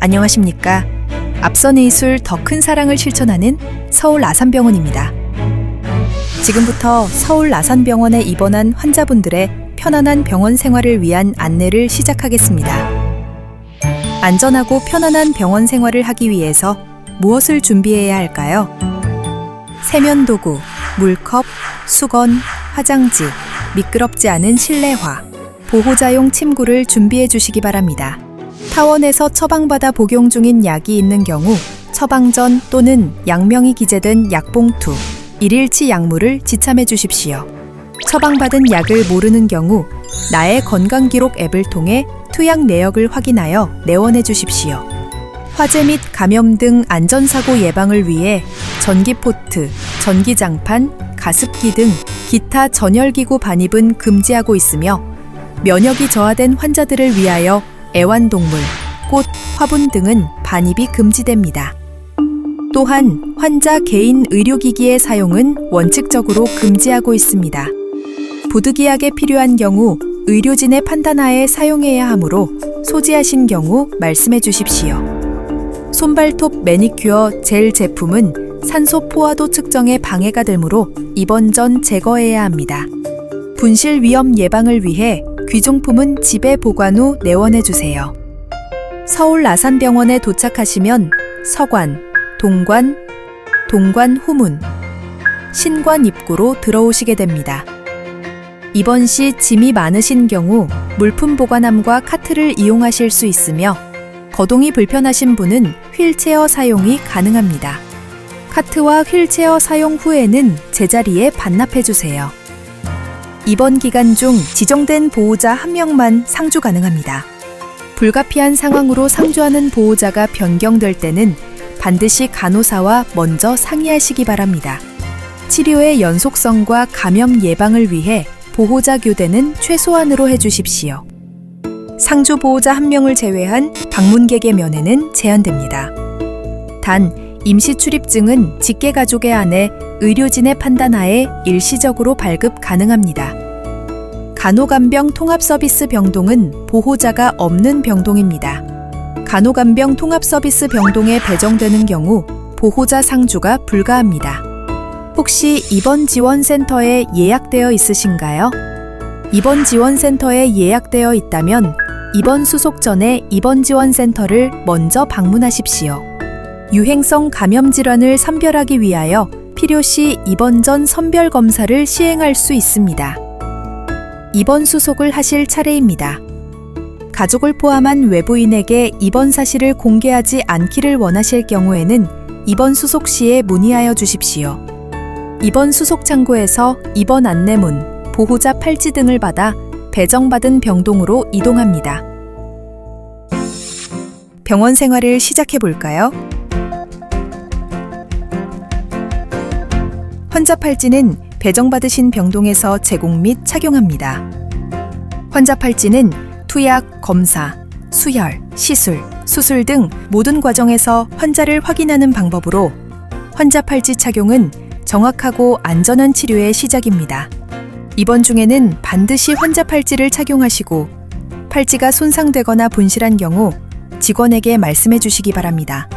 안녕하십니까. 앞선 의술 더 큰 사랑을 실천하는 서울 아산병원입니다. 지금부터 서울 아산병원에 입원한 환자분들의 편안한 병원 생활을 위한 안내를 시작하겠습니다. 안전하고 편안한 병원 생활을 하기 위해서 무엇을 준비해야 할까요? 세면도구, 물컵, 수건, 화장지, 미끄럽지 않은 실내화, 보호자용 침구를 준비해 주시기 바랍니다. 타원에서 처방받아 복용 중인 약이 있는 경우 처방 전 또는 약명이 기재된 약봉투, 일일치 약물을 지참해 주십시오. 처방받은 약을 모르는 경우 나의 건강기록 앱을 통해 투약 내역을 확인하여 내원해 주십시오. 화재 및 감염 등 안전사고 예방을 위해 전기포트, 전기장판, 가습기 등 기타 전열기구 반입은 금지하고 있으며 면역이 저하된 환자들을 위하여 애완동물, 꽃, 화분 등은 반입이 금지됩니다. 또한 환자 개인 의료기기의 사용은 원칙적으로 금지하고 있습니다. 부득이하게 필요한 경우 의료진의 판단하에 사용해야 하므로 소지하신 경우 말씀해 주십시오. 손발톱 매니큐어 젤 제품은 산소 포화도 측정에 방해가 되므로 입원 전 제거해야 합니다. 분실 위험 예방을 위해 귀중품은 집에 보관 후 내원해 주세요. 서울 아산병원에 도착하시면 서관, 동관, 동관 후문, 신관 입구로 들어오시게 됩니다. 입원 시 짐이 많으신 경우 물품 보관함과 카트를 이용하실 수 있으며 거동이 불편하신 분은 휠체어 사용이 가능합니다. 카트와 휠체어 사용 후에는 제자리에 반납해 주세요. 입원 기간 중 지정된 보호자 한 명만 상주 가능합니다. 불가피한 상황으로 상주하는 보호자가 변경될 때는 반드시 간호사와 먼저 상의하시기 바랍니다. 치료의 연속성과 감염 예방을 위해 보호자 교대는 최소한으로 해주십시오. 상주 보호자 한 명을 제외한 방문객의 면회는 제한됩니다. 단, 임시 출입증은 직계 가족에 한해 의료진의 판단하에 일시적으로 발급 가능합니다. 간호간병 통합서비스 병동은 보호자가 없는 병동입니다. 간호간병 통합서비스 병동에 배정되는 경우 보호자 상주가 불가합니다. 혹시 입원 지원센터에 예약되어 있으신가요? 입원 지원센터에 예약되어 있다면 입원 수속 전에 입원 지원센터를 먼저 방문하십시오. 유행성 감염 질환을 선별하기 위하여 필요시 입원 전 선별 검사를 시행할 수 있습니다. 입원 수속을 하실 차례입니다. 가족을 포함한 외부인에게 입원 사실을 공개하지 않기를 원하실 경우에는 입원 수속 시에 문의하여 주십시오. 입원 수속 창구에서 입원 안내문, 보호자 팔찌 등을 받아 배정받은 병동으로 이동합니다. 병원 생활을 시작해 볼까요? 환자 팔찌는 배정받으신 병동에서 제공 및 착용합니다. 환자 팔찌는 투약, 검사, 수혈, 시술, 수술 등 모든 과정에서 환자를 확인하는 방법으로 환자 팔찌 착용은 정확하고 안전한 치료의 시작입니다. 입원 중에는 반드시 환자 팔찌를 착용하시고 팔찌가 손상되거나 분실한 경우 직원에게 말씀해 주시기 바랍니다.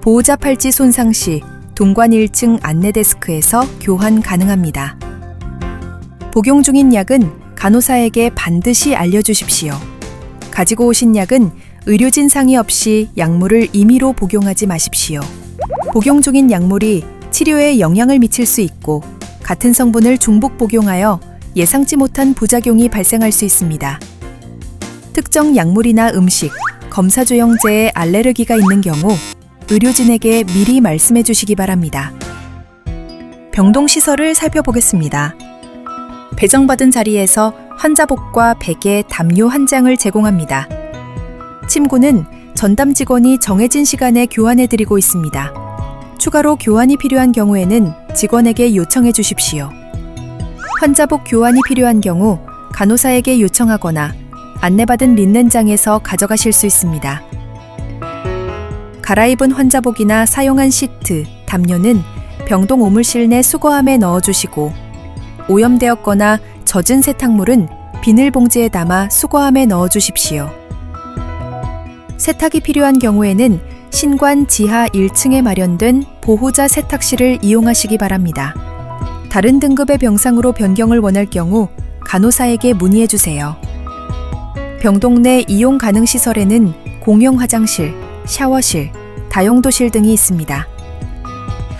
보호자 팔찌 손상 시 동관 1층 안내 데스크에서 교환 가능합니다. 복용 중인 약은 간호사에게 반드시 알려주십시오. 가지고 오신 약은 의료진 상의 없이 약물을 임의로 복용하지 마십시오. 복용 중인 약물이 치료에 영향을 미칠 수 있고 같은 성분을 중복 복용하여 예상치 못한 부작용이 발생할 수 있습니다. 특정 약물이나 음식, 검사 조영제에 알레르기가 있는 경우 의료진에게 미리 말씀해 주시기 바랍니다. 병동 시설을 살펴보겠습니다. 배정받은 자리에서 환자복과 베개, 담요 한 장을 제공합니다. 침구는 전담 직원이 정해진 시간에 교환해 드리고 있습니다. 추가로 교환이 필요한 경우에는 직원에게 요청해 주십시오. 환자복 교환이 필요한 경우 간호사에게 요청하거나 안내받은 린넨장에서 가져가실 수 있습니다. 갈아입은 환자복이나 사용한 시트, 담요는 병동 오물실 내 수거함에 넣어주시고 오염되었거나 젖은 세탁물은 비닐봉지에 담아 수거함에 넣어주십시오. 세탁이 필요한 경우에는 신관 지하 1층에 마련된 보호자 세탁실을 이용하시기 바랍니다. 다른 등급의 병상으로 변경을 원할 경우 간호사에게 문의해 주세요. 병동 내 이용 가능 시설에는 공용 화장실, 샤워실, 다용도실 등이 있습니다.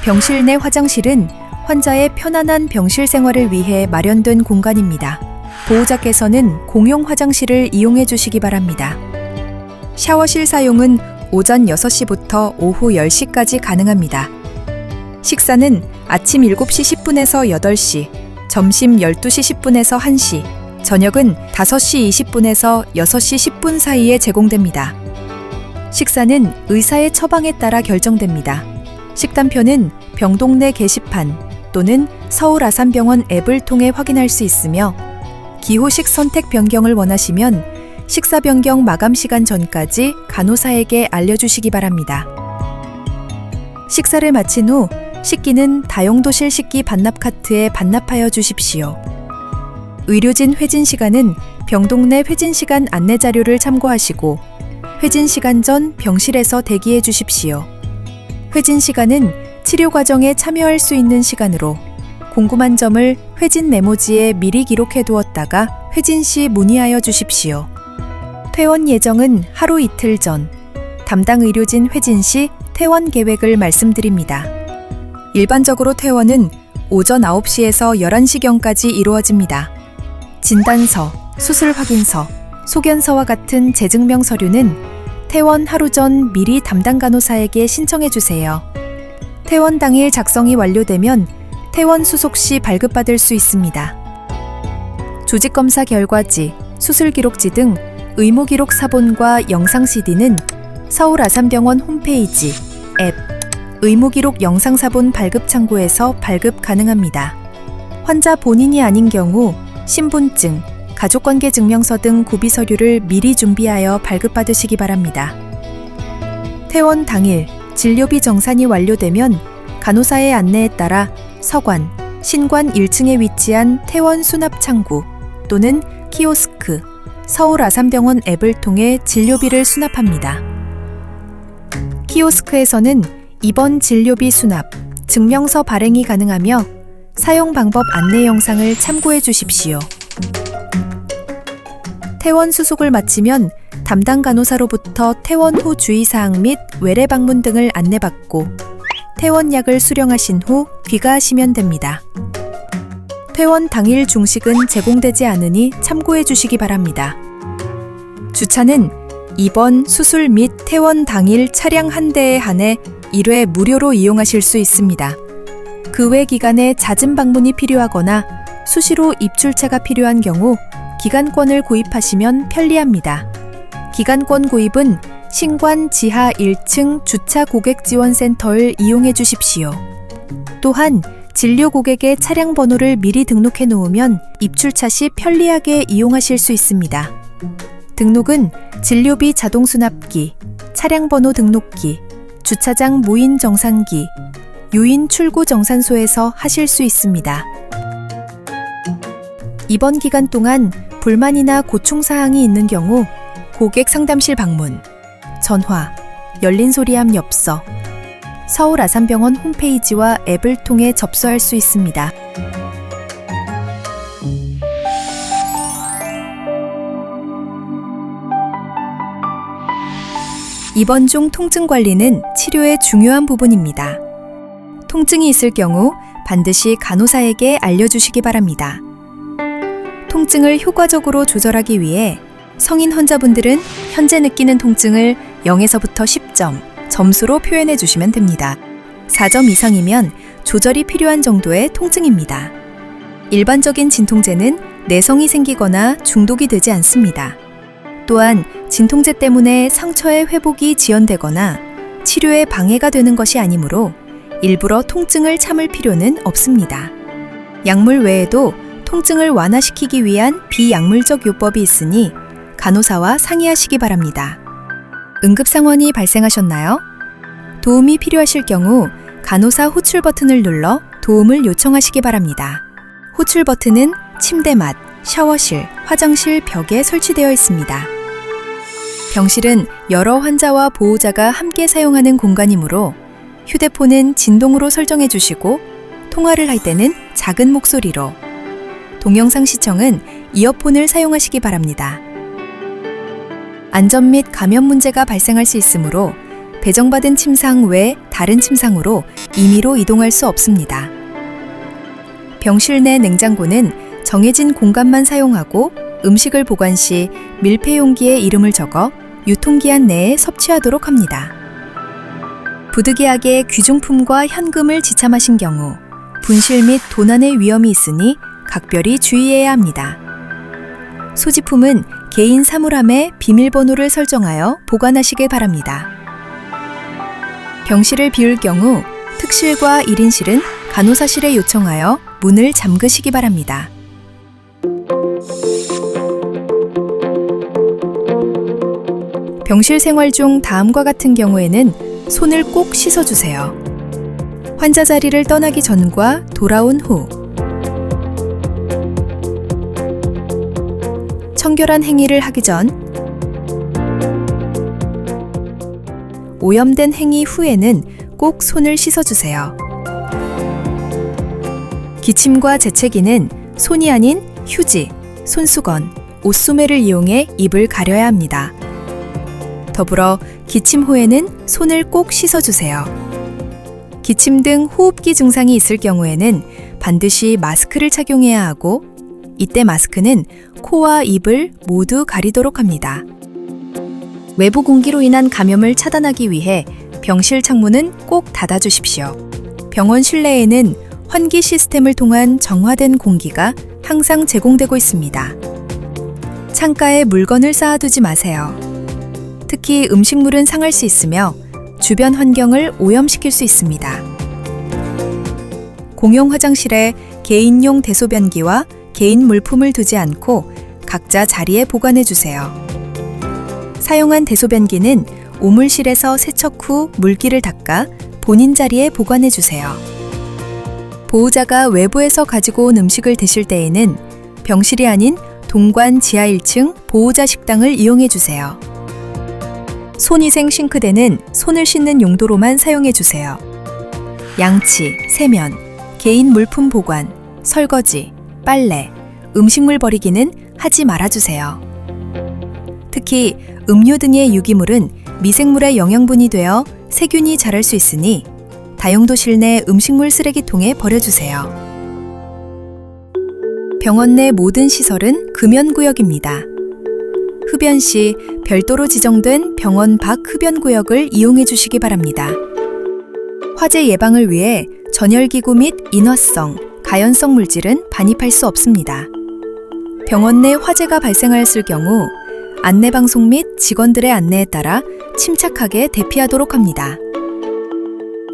병실 내 화장실은 환자의 편안한 병실 생활을 위해 마련된 공간입니다. 보호자께서는 공용 화장실을 이용해 주시기 바랍니다. 샤워실 사용은 오전 6시부터 오후 10시까지 가능합니다. 식사는 아침 7시 10분에서 8시, 점심 12시 10분에서 1시, 저녁은 5시 20분에서 6시 10분 사이에 제공됩니다. 식사는 의사의 처방에 따라 결정됩니다. 식단표는 병동 내 게시판 또는 서울 아산병원 앱을 통해 확인할 수 있으며 기호식 선택 변경을 원하시면 식사 변경 마감 시간 전까지 간호사에게 알려주시기 바랍니다. 식사를 마친 후 식기는 다용도실 식기 반납 카트에 반납하여 주십시오. 의료진 회진 시간은 병동 내 회진 시간 안내 자료를 참고하시고 회진 시간 전 병실에서 대기해 주십시오. 회진 시간은 치료 과정에 참여할 수 있는 시간으로 궁금한 점을 회진 메모지에 미리 기록해 두었다가 회진 시 문의하여 주십시오. 퇴원 예정은 하루 이틀 전 담당 의료진 회진 시 퇴원 계획을 말씀드립니다. 일반적으로 퇴원은 오전 9시에서 11시경까지 이루어집니다. 진단서, 수술 확인서, 소견서와 같은 재증명 서류는 퇴원 하루 전 미리 담당 간호사에게 신청해 주세요. 퇴원 당일 작성이 완료되면 퇴원 수속 시 발급받을 수 있습니다. 조직 검사 결과지, 수술 기록지 등 의무 기록 사본과 영상 CD는 서울 아산병원 홈페이지, 앱, 의무 기록 영상 사본 발급 창구에서 발급 가능합니다. 환자 본인이 아닌 경우 신분증, 가족관계 증명서 등 구비 서류를 미리 준비하여 발급받으시기 바랍니다. 퇴원 당일 진료비 정산이 완료되면 간호사의 안내에 따라 서관, 신관 1층에 위치한 퇴원 수납 창구 또는 키오스크, 서울 아산병원 앱을 통해 진료비를 수납합니다. 키오스크에서는 입원 진료비 수납, 증명서 발행이 가능하며 사용 방법 안내 영상을 참고해 주십시오. 퇴원 수속을 마치면 담당 간호사로부터 퇴원 후 주의사항 및 외래 방문 등을 안내받고 퇴원약을 수령하신 후 귀가하시면 됩니다. 퇴원 당일 중식은 제공되지 않으니 참고해 주시기 바랍니다. 주차는 입원, 수술 및 퇴원 당일 차량 한 대에 한해 1회 무료로 이용하실 수 있습니다. 그 외 기간에 잦은 방문이 필요하거나 수시로 입출차가 필요한 경우 기간권을 구입하시면 편리합니다. 기간권 구입은 신관 지하 1층 주차 고객 지원 센터를 이용해 주십시오. 또한 진료 고객의 차량 번호를 미리 등록해 놓으면 입출차 시 편리하게 이용하실 수 있습니다. 등록은 진료비 자동 수납기, 차량 번호 등록기, 주차장 무인 정산기, 유인 출구 정산소에서 하실 수 있습니다. 이번 기간 동안 불만이나 고충 사항이 있는 경우 고객 상담실 방문, 전화, 열린 소리함 엽서, 서울 아산병원 홈페이지와 앱을 통해 접수할 수 있습니다. 입원 중 통증 관리는 치료의 중요한 부분입니다. 통증이 있을 경우 반드시 간호사에게 알려주시기 바랍니다. 통증을 효과적으로 조절하기 위해 성인 환자분들은 현재 느끼는 통증을 0에서부터 10점, 점수로 표현해 주시면 됩니다. 4점 이상이면 조절이 필요한 정도의 통증입니다. 일반적인 진통제는 내성이 생기거나 중독이 되지 않습니다. 또한 진통제 때문에 상처의 회복이 지연되거나 치료에 방해가 되는 것이 아니므로 일부러 통증을 참을 필요는 없습니다. 약물 외에도 통증을 완화시키기 위한 비약물적 요법이 있으니 간호사와 상의하시기 바랍니다. 응급 상황이 발생하셨나요? 도움이 필요하실 경우 간호사 호출 버튼을 눌러 도움을 요청하시기 바랍니다. 호출 버튼은 침대 맡, 샤워실, 화장실 벽에 설치되어 있습니다. 병실은 여러 환자와 보호자가 함께 사용하는 공간이므로 휴대폰은 진동으로 설정해 주시고 통화를 할 때는 작은 목소리로 동영상 시청은 이어폰을 사용하시기 바랍니다. 안전 및 감염 문제가 발생할 수 있으므로 배정받은 침상 외 다른 침상으로 임의로 이동할 수 없습니다. 병실 내 냉장고는 정해진 공간만 사용하고 음식을 보관 시 밀폐 용기에 이름을 적어 유통기한 내에 섭취하도록 합니다. 부득이하게 귀중품과 현금을 지참하신 경우 분실 및 도난의 위험이 있으니 각별히 주의해야 합니다. 소지품은 개인 사물함에 비밀번호를 설정하여 보관하시길 바랍니다. 병실을 비울 경우 특실과 1인실은 간호사실에 요청하여 문을 잠그시기 바랍니다. 병실 생활 중 다음과 같은 경우에는 손을 꼭 씻어주세요. 환자 자리를 떠나기 전과 돌아온 후, 청결한 행위를 하기 전, 오염된 행위 후에는 꼭 손을 씻어주세요. 기침과 재채기는 손이 아닌 휴지, 손수건, 옷소매를 이용해 입을 가려야 합니다. 더불어 기침 후에는 손을 꼭 씻어주세요. 기침 등 호흡기 증상이 있을 경우에는 반드시 마스크를 착용해야 하고 이때 마스크는 코와 입을 모두 가리도록 합니다. 외부 공기로 인한 감염을 차단하기 위해 병실 창문은 꼭 닫아주십시오. 병원 실내에는 환기 시스템을 통한 정화된 공기가 항상 제공되고 있습니다. 창가에 물건을 쌓아두지 마세요. 특히 음식물은 상할 수 있으며 주변 환경을 오염시킬 수 있습니다. 공용 화장실에 개인용 대소변기와 개인 물품을 두지 않고 각자 자리에 보관해 주세요. 사용한 대소변기는 오물실에서 세척 후 물기를 닦아 본인 자리에 보관해 주세요. 보호자가 외부에서 가지고 온 음식을 드실 때에는 병실이 아닌 동관 지하 1층 보호자 식당을 이용해 주세요. 손위생 싱크대는 손을 씻는 용도로만 사용해 주세요. 양치, 세면, 개인 물품 보관, 설거지, 빨래, 음식물 버리기는 하지 말아 주세요. 특히 음료 등의 유기물은 미생물의 영양분이 되어 세균이 자랄 수 있으니 다용도 실 내 음식물 쓰레기통에 버려주세요. 병원 내 모든 시설은 금연구역입니다. 흡연 시 별도로 지정된 병원 밖 흡연구역을 이용해 주시기 바랍니다. 화재 예방을 위해 전열기구 및 인화성, 가연성 물질은 반입할 수 없습니다. 병원 내 화재가 발생하였을 경우 안내방송 및 직원들의 안내에 따라 침착하게 대피하도록 합니다.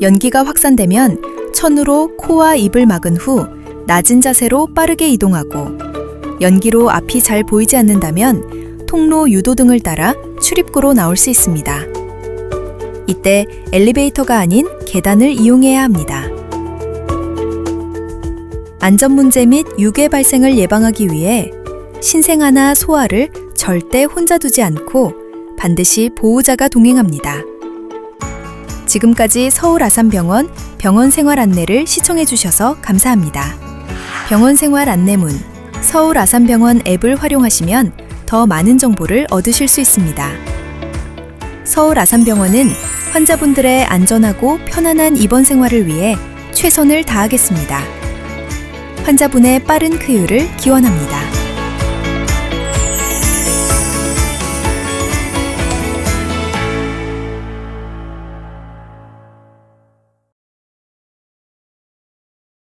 연기가 확산되면 천으로 코와 입을 막은 후 낮은 자세로 빠르게 이동하고 연기로 앞이 잘 보이지 않는다면 통로 유도 등을 따라 출입구로 나올 수 있습니다. 이때 엘리베이터가 아닌 계단을 이용해야 합니다. 안전 문제 및 유괴 발생을 예방하기 위해 신생아나 소아를 절대 혼자 두지 않고 반드시 보호자가 동행합니다. 지금까지 서울 아산병원 병원 생활 안내를 시청해 주셔서 감사합니다. 병원 생활 안내문 서울 아산병원 앱을 활용하시면 더 많은 정보를 얻으실 수 있습니다. 서울 아산병원은 환자분들의 안전하고 편안한 입원 생활을 위해 최선을 다하겠습니다. 환자분의 빠른 쾌유를 기원합니다.